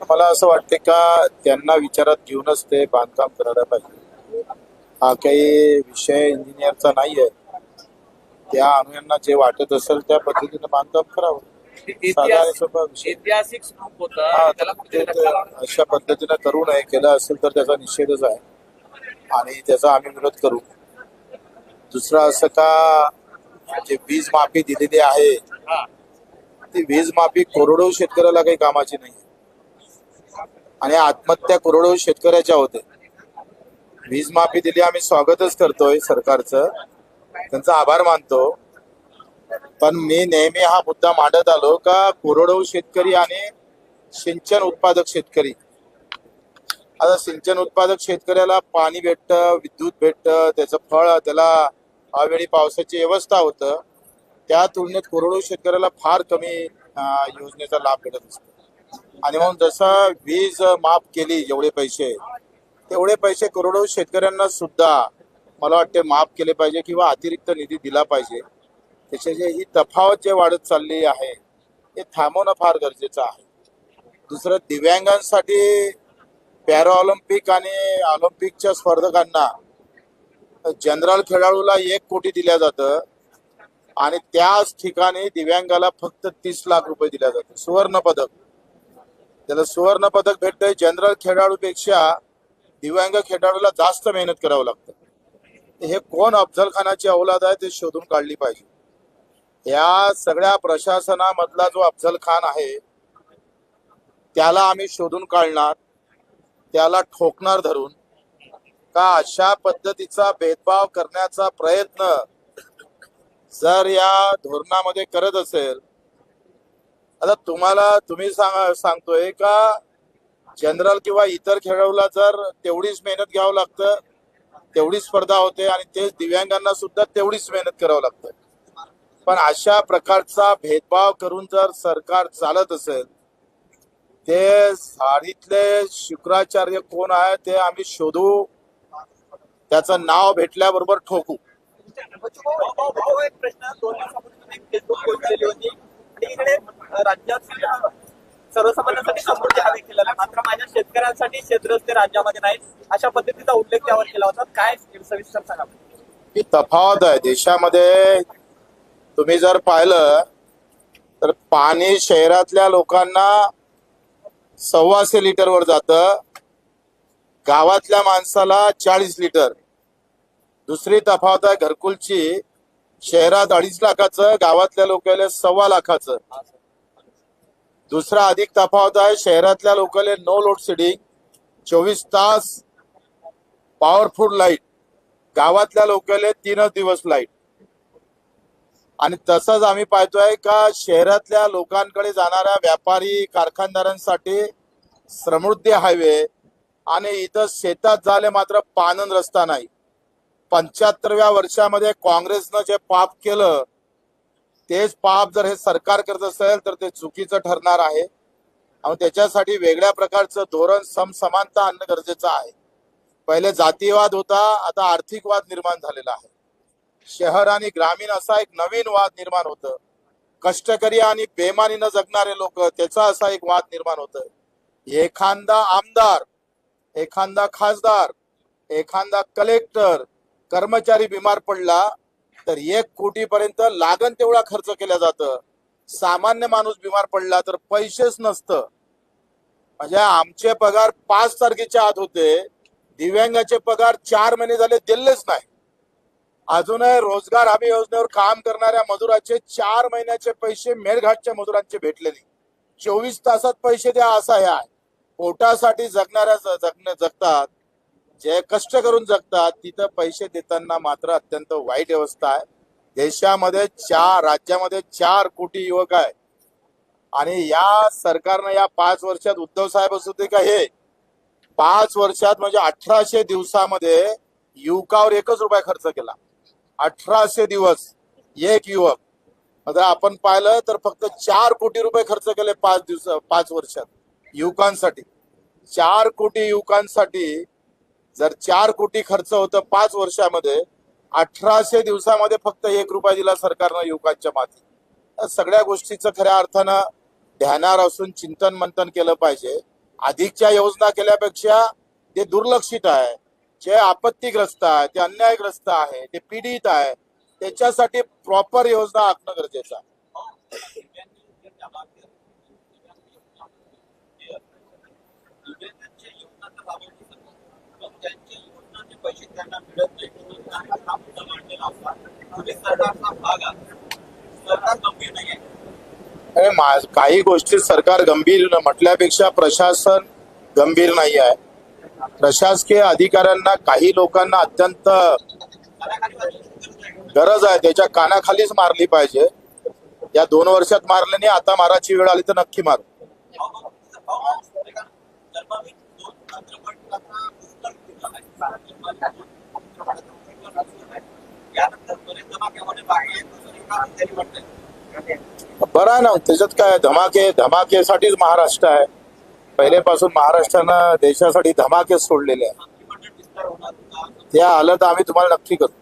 मला असं वाटते का त्यांना विचारात घेऊनच ते बांधकाम करायला पाहिजे. हा काही विषय इंजिनियरचा नाही आहे त्या अनुयांना जे वाटत असेल त्या पद्धतीने बांधकाम करावं. ऐतिहासिक. अशा पद्धतीने करू नये. केलं असेल तर त्याचा निषेधच आहे. आणि त्याचा आम्ही विरोध करू. दुसरं असं का जे वीज माफी दिलेली आहे. ती वीज माफी करोडो शेतकऱ्याला काही कामाची नाही. आणि आत्महत्या करोडो शेतकऱ्याच्या होते. वीज माफी दिली आम्ही स्वागतच करतोय सरकारचं. त्यांचा आभार मानतो. पण मी नेहमी हा मुद्दा मांडत आलो का कोरडो शेतकरी आणि सिंचन उत्पादक शेतकरी. आता सिंचन उत्पादक शेतकऱ्याला पाणी भेटतं विद्युत भेटतं त्याचं फळ त्याला अवेळी पावसाची व्यवस्था होतं. त्या तुलनेत कोरडो शेतकऱ्याला फार कमी योजनेचा लाभ भेटत असतो. आणि म्हणून जसं वीज माफ केली जेवढे पैसे तेवढे पैसे करोडो शेतकऱ्यांना सुद्धा मला वाटते माफ केले पाहिजे किंवा अतिरिक्त निधी दिला पाहिजे. त्याचे जे ही तफावत जे वाढत चालली आहे ते थांबवणं फार गरजेचं आहे. दुसरं दिव्यांगांसाठी पॅरा ऑलिम्पिक आणि ऑलिम्पिकच्या स्पर्धकांना जनरल खेळाडूला एक कोटी दिल्या जातं आणि त्याच ठिकाणी दिव्यांगाला फक्त तीस लाख रुपये दिल्या जातं सुवर्ण पदक त्याला सुवर्ण पदक भेटतंय. जनरल खेळाडूपेक्षा दिव्यांग खेळाडूला जास्त मेहनत करावं लागतं. हे कोण अफजल खानाची औलाद आहे ते शोधून काढली पाहिजे. या सगळ्या प्रशासनामधला जो अफजल खान आहे त्याला आम्ही शोधून काढणार त्याला ठोकणार धरून का अशा पद्धतीचा भेदभाव करण्याचा प्रयत्न जर या धोरणामध्ये करत असेल आता तुम्हाला तुम्ही सांगा सांगतोय का जनरल किंवा इतर खेळाडूला जर तेवढीच मेहनत घ्यावं लागतं तेवढी स्पर्धा होते आणि तेच दिव्यांगांना सुद्धा तेवढीच मेहनत करावं लागतं. पण अशा प्रकारचा भेदभाव करून जर सरकार चालत असेल ते साडीतले शुक्राचार्य कोण आहे ते आम्ही शोधू त्याचं नाव भेटल्याबरोबर ठोकू. प्रश्न. राज्यात सर्वसामान्यांसाठी समृद्धी हवे केलेला मात्र माझ्या शेतकऱ्यांसाठी शेतरस्ते राज्यामध्ये नाहीत. अशा पद्धतीचा उल्लेख त्यावर केला होता. काय सविस्तर सांगा. ही तफावत आहे. देशामध्ये तुम्ही जर पाहिलं तर पाणी शहरातल्या लोकांना सव्वाशे लिटर वर जात. गावातल्या माणसाला चाळीस लिटर. दुसरी तफावत आहे घरकुलची. शहरात अडीच लाखाचं गावातल्या लोकांना सव्वा लाखाचं. दुसरा अधिक तफावत आहे शहरातल्या लोकांना नो लोड शेडिंग चोवीस तास पॉवरफुल लाइट गावातल्या लोकांना तीनच दिवस लाइट आणि तसंच आम्ही पाहतोय का शहरातल्या लोकांकडे जाणाऱ्या व्यापारी कारखानदारांसाठी समृद्धी हायवे आणि इथं शेतात झाले मात्र पानन रस्ता नाही. पंच्याहत्तरव्या वर्षामध्ये काँग्रेसनं जे पाप केलं तेच पाप जर हे सरकार करत असेल तर ते चुकीचं ठरणार आहे. आणि त्याच्यासाठी वेगळ्या प्रकारचं धोरण समसमानता आणणं गरजेचं आहे. पहिले जातीयवाद होता आता आर्थिक वाद निर्माण झालेला आहे. शहर आणि ग्रामीण असा एक नवीन वाद निर्माण होतं. कष्टकरी आणि बेमानीनं जगणारे लोक त्याचा असा एक वाद निर्माण होत एखादा आमदार एखादा खासदार एखादा कलेक्टर कर्मचारी बिमार पडला तर एक कोटी पर्यंत लागन तेवढा खर्च केला जातं. सामान्य माणूस बिमार पडला तर पैसेच नसतं. म्हणजे आमचे पगार पाच तारखेच्या आत होते. दिव्यांगाचे पगार चार महिने झाले दिलेच नाही. अजूनही रोजगार हमी योजनेवर काम करणाऱ्या मजुराचे चार महिन्याचे पैसे मेळघाटच्या मजुरांचे भेटले नाही चोवीस तासात पैसे द्या असा ह्या पोटासाठी जगणाऱ्या जगणे जगतात. जे कष्ट करून जगतात तिथं पैसे देताना मात्र अत्यंत वाईट व्यवस्था आहे. देशामध्ये चार राज्यामध्ये चार कोटी युवक आहे आणि या सरकारनं या पाच वर्षात उद्धव साहेब असू दे का हे पाच वर्षात म्हणजे अठराशे दिवसामध्ये युवकावर एकच रुपया खर्च केला. अठराशे दिवस एक युवक. आता आपण पाहिलं तर फक्त चार कोटी रुपये खर्च केले पाच दिवस पाच वर्षात युवकांसाठी. चार कोटी युवकांसाठी जर चार कोटी खर्च होतं पाच वर्षामध्ये अठराशे दिवसामध्ये फक्त एक रुपया दिला सरकारनं युवकांच्या माती सगळ्या गोष्टीचं खऱ्या अर्थानं ध्यानावर असून चिंतन मंथन केलं पाहिजे. अधिकच्या योजना केल्यापेक्षा ते दुर्लक्षित आहे. जे आपत्तीग्रस्त आहे ते अन्यायग्रस्त आहे ते पीडित आहे त्याच्यासाठी प्रॉपर योजना आखणं गरजेचं आहे. पैसे त्यांना मिळत नाही. सरकारचा भाग आहे. सरकार गंभीर काही सरकार म्हटल्यापेक्षा प्रशासन गंभीर नाही आहे. प्रशासकीय अधिकाऱ्यांना काही लोकांना अत्यंत गरज आहे. त्याच्या कानाखालीच मारली पाहिजे. या दोन वर्षात मारले नाही आता माराची वेळ आली तर नक्की मारू. बरं आहे ना त्याच्यात काय धमाके धमाकेसाठीच महाराष्ट्र आहे. पहिलेपासून महाराष्ट्रानं देशासाठी धमाकेच सोडलेले आहे ते आलं तर आम्ही तुम्हाला नक्की करू